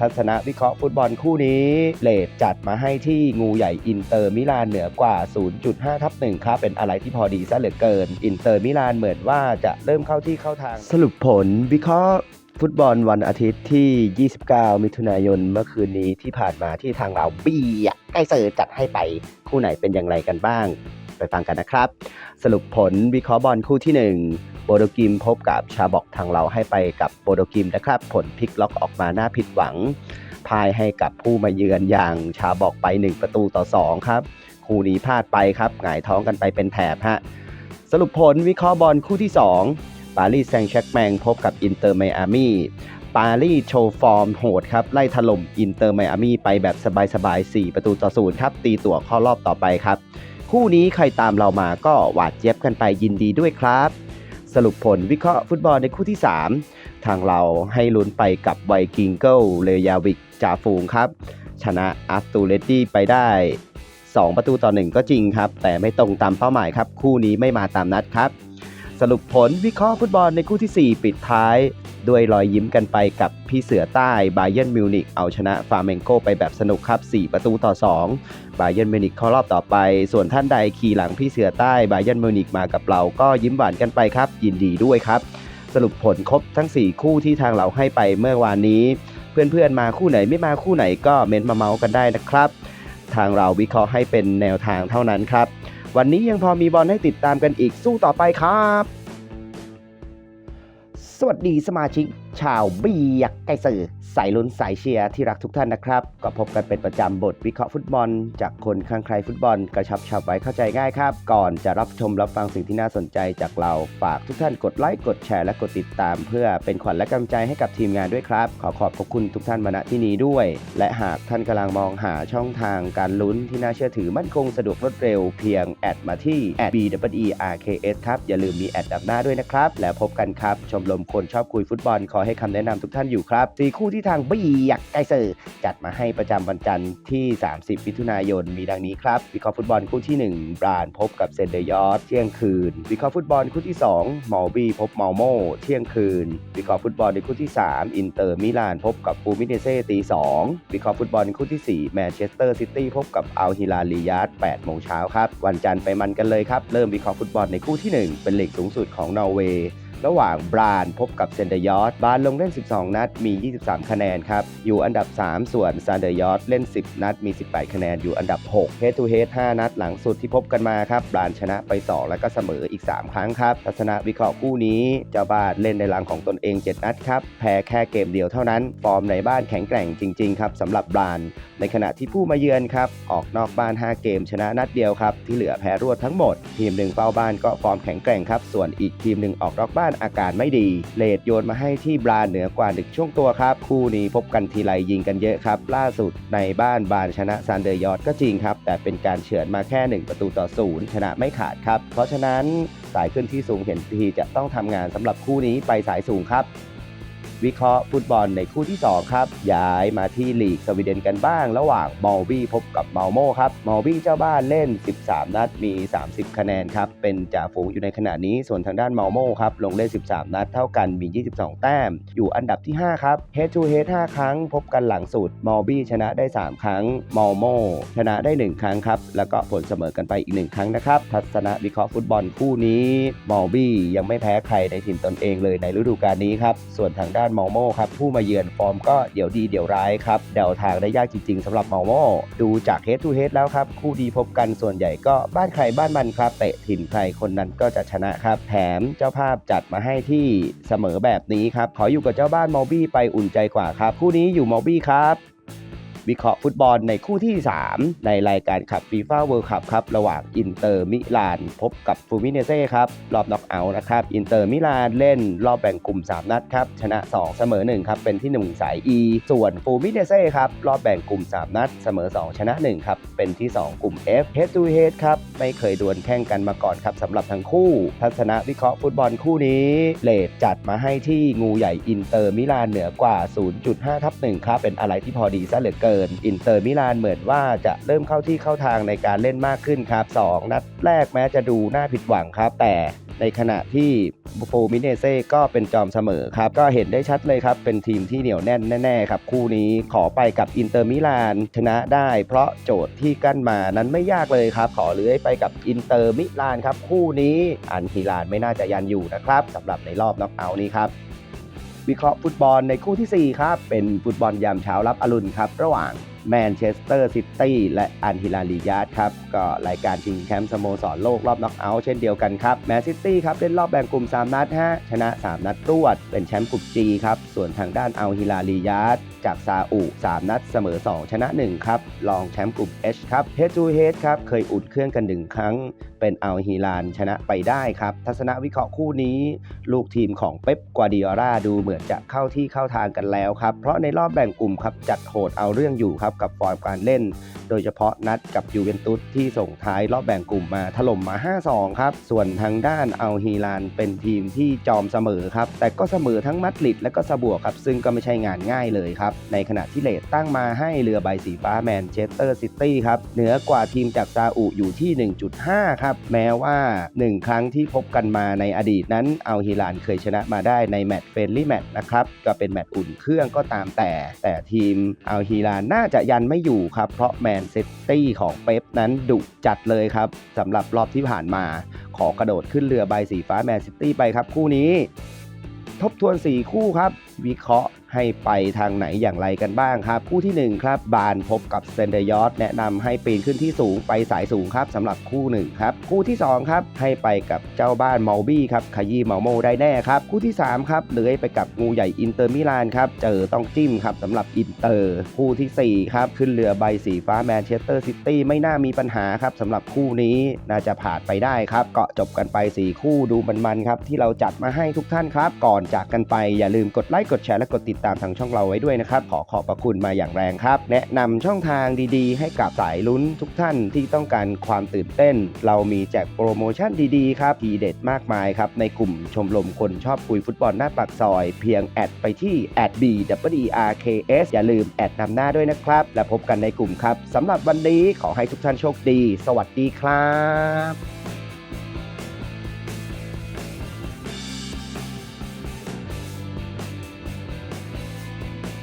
ทัศนะวิเคราะห์ฟุตบอลคู่นี้เลดจัดมาให้ที่งูใหญ่อินเตอร์มิลานเหนือกว่า 0.5 ทับ1ครับเป็นอะไรที่พอดีซะเหลือเกิน อินเตอร์มิลานเหมือนว่าจะเริ่มเข้าที่เข้าทาง สรุปผลวิเคราะห์ฟุตบอลวันอาทิตย์ที่ 29 มิถุนายนเมื่อคืนนี้ที่ผ่านมาที่ทางเราเบียใกล้เซอร์จัดให้ไปคู่ไหนเป็นอย่างไรกันบ้าง ไปฟังกันนะครับ สรุปผลวิเคราะห์บอลคู่ที่ 1 โบโดกิมพบกับชาบอกทางเราให้ไปกับโบโดกิมนะครับ ผลพลิกล็อกออกมาหน่าผิดหวังพายให้กับผู้มาเยือนอย่างชาบอกไป 1 ประตูต่อ 2 ครับ คู่นี้พลาดไปครับหงายท้องกันไปเป็นแถบฮะสรุปผลวิเคราะห์บอลคู่ที่ 2 ปารีสแซงต์แชร์กแมงพบกับอินเตอร์ไมอามี่ปารีสโชว์ฟอร์มโหดครับ ไล่ถล่มอินเตอร์ไมอามี่ไปแบบสบายๆ4ประตูต่อศูนย์ครับ ตีตั๋วเข้ารอบต่อไปครับ คู่นี้ใครตามเรามาก็หวาดเจี๊ยบกันไปยินดีด้วยครับ สรุปผลวิเคราะห์ฟุตบอลในคู่ที่ 3 ทางเราให้ลุ้นไปกับไวกิงเกิลเลยาวิกจ่าฝูงครับ ชนะอัสตูเลตตี้ไปได้ 2 ประตูต่อ 1 ก็จริงครับ แต่ไม่ตรงตามเป้าหมายครับ คู่นี้ไม่มาตามนัดครับ สรุปผลวิเคราะห์ฟุตบอลในคู่ที่ 4 ปิดท้าย ด้วยรอยยิ้มกันไปกับพี่เสือใต้บาเย r n m มิวนิกเอาชนะฟาเมนโกไปแบบสนุกครับ 4 ประตูต่อ 2 บาเย r n m มิวนิกเข้ารอบต่อไป ส่วนท่านใดขี่หลังพี่เสือใต้บาเย r n m มิวนิกมากับเราก็ยิ้มหวานกันไปครับ ยินดีด้วยครับ สรุปผลครบทั้ง 4 คู่ที่ทางเราให้ไปเมื่อวานนี้ เพื่อนๆมาคู่ไหนไม่มาคู่ไหนก็เม้นต์มาเมาส์กันได้นะครับ ทางเราวิเคราะห์ให้เป็นแนวทางเท่านั้นครับ วันนี้ยังพอมีบอลให้ติดตามกันอีกสู้ต่อไปครับ สวัสดีสมาชิกชาวเบียกไก่สือ สายลุ้นสายเชียร์ที่รักทุกท่านนะครับ ก็พบกันเป็นประจำบทวิเคราะห์ฟุตบอล จากคนข้างใครฟุตบอล กระชับฉับไว้เข้าใจง่ายครับ ก่อนจะรับชมรับฟังสิ่งที่น่าสนใจจากเรา ฝากทุกท่านกดไลค์กดแชร์และกดติดตาม เพื่อเป็นขวัญและกำลังใจให้กับทีมงานด้วยครับ ขอขอบพระคุณทุกท่านมาณที่นี้ด้วย และหากท่านกำลังมองหาช่องทางการลุ้นที่น่าเชื่อถือมั่นคงสะดวกรวดเร็วเพียงแอดมาที่ b w e r k s ครับอย่าลืมมีแอดดับหน้าด้วยนะครับแล้วพบกันครับชมรมคนชอบคุยฟุตบอลขอให้คำแนะนำทุกท่านอยู่ครับสี่คู่ที่ทางบีอยากไกเซอร์จัดมาให้ประจำวันจันทร์ที่ 30 มิถุนายนมีดังนี้ครับ วิเคราะห์ฟุตบอลคู่ที่ 1 บรานพบกับเซนเดยอร์เที่ยงคืน วิเคราะห์ฟุตบอลคู่ที่ 2 มอลบีพบเมาโมเที่ยงคืน วิเคราะห์ฟุตบอลในคู่ที่ 3 อินเตอร์มิลานพบกับฟูมิเนเซ่ตี2วิเคราะห์ฟุตบอลคู่ที่ 4 แมนเชสเตอร์ซิตี้พบกับอัลฮิลาลียาร์ด8โมงเช้าครับ วันจันทร์ไปมันกันเลยครับ เริ่มวิเคราะห์ฟุตบอลในคู่ที่ 1 เป็นลีกสูงสุดของนอร์เวย์ ระหว่างบรานพบกับเซนเดยอร์บรานลงเล่น 12 นัดมี 23 คะแนนครับ อยู่อันดับ 3 ส่วนซานเดยอร์เล่น 10 นัดมี 18 คะแนนอยู่อันดับ6 Head to Head 5นัดหลังสุดที่พบกันมาครับบรานชนะไป 2 แล้วก็เสมออีก 3 ครั้งครับทัศนะวิเคราะห์คู่นี้เจ้าบ้านเล่นในรังของตนเอง 7 นัดครับแพ้แค่เกมเดียวเท่านั้น ฟอร์มในบ้านแข็งแกร่งจริง ๆ ครับสำหรับบราน ในขณะที่ผู้มาเยือนครับออกนอกบ้าน 5 เกมชนะนัดเดียวครับที่เหลือแพ้รวดทั้งหมด ทีมหนึ่งเฝ้าบ้านก็ฟอร์มแข็งแกร่งครับส่วนอีกทีมหนึ่งออกนอกบ้านานอาการไม่ดี เลดโยนมาให้ที่บรานเหนือกว่าหนึ่งช่วงตัวครับ คู่นี้พบกันทีไรยิงกันเยอะครับ ล่าสุดในบ้านบานชนะซานเดอร์ยอร์ดก็จริงครับ แต่เป็นการเฉือนมาแค่ 1 ประตูต่อศูนย์ชนะไม่ขาดครับ เพราะฉะนั้นสายขึ้นที่สูงเห็นทีจะต้องทำงานสำหรับคู่นี้ไปสายสูงครับ วิเคราะห์ฟุตบอลในคู่ที่ 2 ครับ ย้ายมาที่ลีกสวีเดนกันบ้าง ระหว่างมอลบี้พบกับมาลโมครับมอลบี้เจ้าบ้านเล่น 13 นัดมี 30 คะแนนครับ เป็นจ่าฝูงอยู่ในขณะนี้ส่วนทางด้านมาลโมครับลงเล่น 13 นัดเท่ากันมี 22 แต้ม อยู่อันดับที่ 5 ครับ Head to Head 5ครั้ง พบกันหลังสุดมอลบี้ชนะได้ 3 ครั้งมอลโมชนะได้ 1 ครั้งครับ แล้วก็ผลเสมอกันไปอีก 1 ครั้งนะครับทัศนะวิเคราะห์ฟุตบอลคู่นี้มอลบี้ยังไม่แพ้ใครในถิ่นตนเองเลยในฤดูกาลนี้ครับส่วนทางด้านมอโมครับผู้มาเยือนฟอร์มก็เดี๋ยวดีเดี๋ยวร้ายครับเดาทางได้ยากจริงๆสำหรับมอโมดูจากเฮดทูเฮดแล้วครับคู่ดีพบกันส่วนใหญ่ก็บ้านใครบ้านมันครับเตะถิ่นใครคนนั้นก็จะชนะครับแถมเจ้าภาพจัดมาให้ที่เสมอแบบนี้ครับขออยู่กับเจ้าบ้านมอบี้ไปอุ่นใจกว่าครับคู่นี้อยู่มอบี้ครับ วิเคราะห์ฟุตบอลในคู่ที่ 3 ในรายการขับฟีฟ่าเวิลด์คัพครับ ระหว่างอินเตอร์มิลาน พบกับฟูมิเนเซ่ครับ รอบน็อกเอาท์นะครับ อินเตอร์มิลานเล่นรอบแบ่งกลุ่ม 3 นัดครับ ชนะ 2 เสมอ 1 ครับ เป็นที่ 1 สาย E ส่วนฟูมิเนเซ่ครับ รอบแบ่งกลุ่ม 3 นัด เสมอ 2 ชนะ 1 ครับ เป็นที่ 2 กลุ่ม F Head to Head ครับ ไม่เคยดวลแข่งกันมาก่อนครับสำหรับทั้งคู่ ทัศนะวิเคราะห์ฟุตบอลคู่นี้เลดจัดมาให้ที่งูใหญ่อินเตอร์มิลานเหนือกว่า 0.5ทับ1ครับ เป็นอะไรที่พอดีซะเหลือเกินอินเตอร์มิลานเหมือนว่าจะเริ่มเข้าที่เข้าทางในการเล่นมากขึ้นครับ 2 นัดแรกแม้จะดูน่าผิดหวังครับ แต่ในขณะที่โฟมิเนเซ่ก็เป็นจอมเสมอครับ ก็เห็นได้ชัดเลยครับ เป็นทีมที่เหนียวแน่นแน่ๆครับ คู่นี้ขอไปกับอินเตอร์มิลานชนะได้เพราะโจทย์ที่กั้นมานั้นไม่ยากเลยครับ ขอเลื้อยไปกับอินเตอร์มิลานครับ คู่นี้อันฮิลานไม่น่าจะยันอยู่นะครับสำหรับในรอบน็อกเอาท์นี้ครับ วิเคราะห์ฟุตบอลในคู่ทีสี่ 4 ครับ เป็นฟุตบอลยามเช้ารับอรุณครับ ระหว่างแมนเชสเตอร์ซิตี้และอันฮิลาลียาดครับ ก็รายการชิงแชมป์สโมสรโลกรอบน็อกเอาท์เช่นเดียวกันครับ แมนซิตี้ครับ เล่นรอบแบ่งกลุ่ม 3 นัดฮะชนะ 3 นัดรวด เป็นแชมป์กลุ่ม G ครับ ส่วนทางด้านอัลฮิลาลียาดจากซาอุ 3 นัดเสมอ 2 ชนะ 1 ครับ รองแชมป์กลุ่ม H ครับ Head to Head ครับ เคยอุดเครื่องกันหนึ่งครั้ง เป็นอัลฮิลานชนะไปได้ครับ ทัศนวิเคราะห์คู่นี้ ลูกทีมของเป๊ปกวาดิโอราดูเหมือนจะเข้าที่เข้าทางกันแล้วครับ เพราะในรอบแบ่งกลุ่มครับจัดโหดเอาเรื่องอยู่ครับกับฟอร์มการเล่น โดยเฉพาะนัดกับยูเวนตุสที่ส่งท้ายรอบแบ่งกลุ่มมาถล่มมา 5-2 ครับ ส่วนทางด้านอัลฮิลานเป็นทีมที่จอมเสมอครับแต่ก็เสมอทั้งมัดริดและก็สบวกครับซึ่งก็ไม่ใช่งานง่ายเลยครับในขณะที่เลทตั้งมาให้เรือใบสีฟ้าแมนเชสเตอร์ซิตี้ครับเหนือกว่าทีมจากซาอุอยู่ที่ 1.5 ครับ แม้ว่า 1 ครั้งที่พบกันมาในอดีตนั้นเอัลฮิลานเคยชนะมาได้ในแมตช์เฟรนลี่แมตช์นะครับ ก็เป็นแมตช์อุ่นเครื่องก็ตามแต่ แต่ทีมเอัลฮิลานน่าจะยันไม่อยู่ครับ เพราะแมนซิตี้ของเป๊ปนั้นดุจัดเลยครับสำหรับรอบที่ผ่านมา ขอกระโดดขึ้นเรือใบสีฟ้าแมนซิตี้ไปครับคู่นี้ ทบทวน 4 คู่ครับ วิเคราะห์ ให้ไปทางไหนอย่างไรกันบ้างครับคู่ทีหนึ่1 ครับ บานพบกับเซนเดยอสแนะนำให้ปีนขึ้นที่สูงไปสายสูงครับสำหรับคู่1ครับคู่ที่ 2 ครับ ให้ไปกับเจ้าบ้านเมาบี้ครับขยี้เมาโมได้แน่ครับ คู่ที่ 3 ครับเลื้อยไปกับงูใหญ่อินเตอร์มิลานครับเจอต้องจิ้มครับสำหรับอินเตอร์ คู่ทีสี่ 4 ครับ ขึ้นเรือใบสีฟ้าแมนเชสเตอร์ซิตี้ไม่น่ามีปัญหาครับสำหรับคู่นี้น่าจะผ่านไปได้ครับเกาะจบกันไป 4 คู่ดูมันๆครับที่เราจัดมาให้ทุกท่านครับ ก่อนจากกันไปอย่าลืมกดไลค์กดแชร์และกดติดตามทางช่องเราไว้ด้วยนะครับ ขอขอบพระคุณมาอย่างแรงครับ แนะนำช่องทางดีๆ ให้กับสายลุ้นทุกท่านที่ต้องการความตื่นเต้น เรามีแจกโปรโมชั่นดีๆครับทีเด็ดมากมายครับในกลุ่มชมรมคนชอบคุยฟุตบอลหน้าปากซอย เพียงแอดไปที่แอด b w e r k s อย่าลืมแอดนำหน้าด้วยนะครับ และพบกันในกลุ่มครับสำหรับวันนี้ขอให้ทุกท่านโชคดี สวัสดีครับ